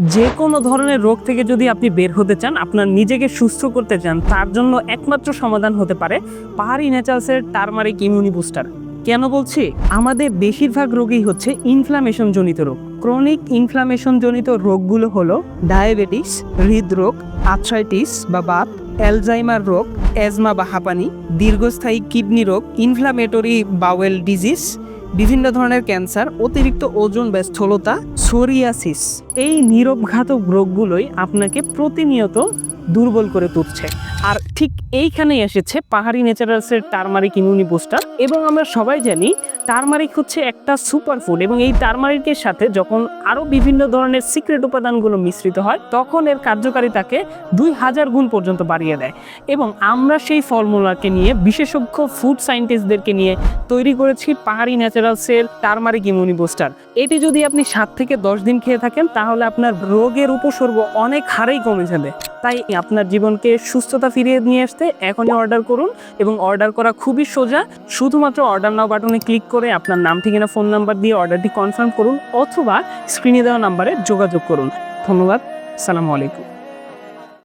যে কোনো ধরনের রোগ থেকে যদি আপনি বের হতে চান, আপনার নিজেকে সুস্থ করতে চান, তার জন্য একমাত্র সমাধান হতে পারে পাহাড়ি ন্যাচারালসের টার্মারিক ইমিউনি বুস্টার। কেন বলছি? আমাদের বেশিরভাগ রোগই হচ্ছে ইনফ্লামেশন জনিত রোগ। ক্রনিক ইনফ্লামেশন জনিত রোগগুলো হলো ডায়াবেটিস হৃদরোগ আর্থ্রাইটিস বা বাত অ্যালজাইমার রোগ অ্যাজমা বা হাঁপানি, দীর্ঘস্থায়ী কিডনি রোগ ইনফ্লামেটরি বাওয়েল ডিজিজ বিভিন্ন ধরনের ক্যান্সার অতিরিক্ত ওজন বা স্থূলতা সোরিয়াসিস। এই নীরবঘাতক রোগগুলোই আপনাকে প্রতিনিয়ত দুর্বল করে তুলছে। আর ঠিক এইখানেই এসেছে পাহাড়ি ন্যাচারালসের টার্মারিক ইমিউনি বুস্টার। এবং আমরা সবাই জানি টার্মারিক হচ্ছে একটা সুপারফুড এবং এই টার্মারিকের সাথে যখন আরও বিভিন্ন ধরনের সিক্রেট উপাদানগুলো মিশ্রিত হয়, তখন এর কার্যকারিতাকে দুই হাজার গুণ পর্যন্ত বাড়িয়ে দেয়। এবং আমরা সেই ফর্মুলাকে নিয়ে বিশেষজ্ঞ ফুড সায়েন্টিস্টদেরকে নিয়ে তৈরি করেছি পাহাড়ি ন্যাচারালসের টার্মারিক ইমিউনি বুস্টার। এটি যদি আপনি সাত থেকে দশ দিন খেয়ে থাকেন, তাহলে আপনার রোগের উপসর্গ অনেক হারেই কমে যাবে। তাই আপনার জীবনকে সুস্থতা ফিরিয়ে নিয়ে আসতে এখনই অর্ডার করুন এবং অর্ডার করা খুবই সোজা। শুধুমাত্র অর্ডার নাও বাটনে ক্লিক করে আপনার নাম, ঠিকানা ফোন নাম্বার দিয়ে অর্ডারটি কনফার্ম করুন অথবা স্ক্রিনে দেওয়া নাম্বারে যোগাযোগ করুন। ধন্যবাদ, সালামু আলাইকুম।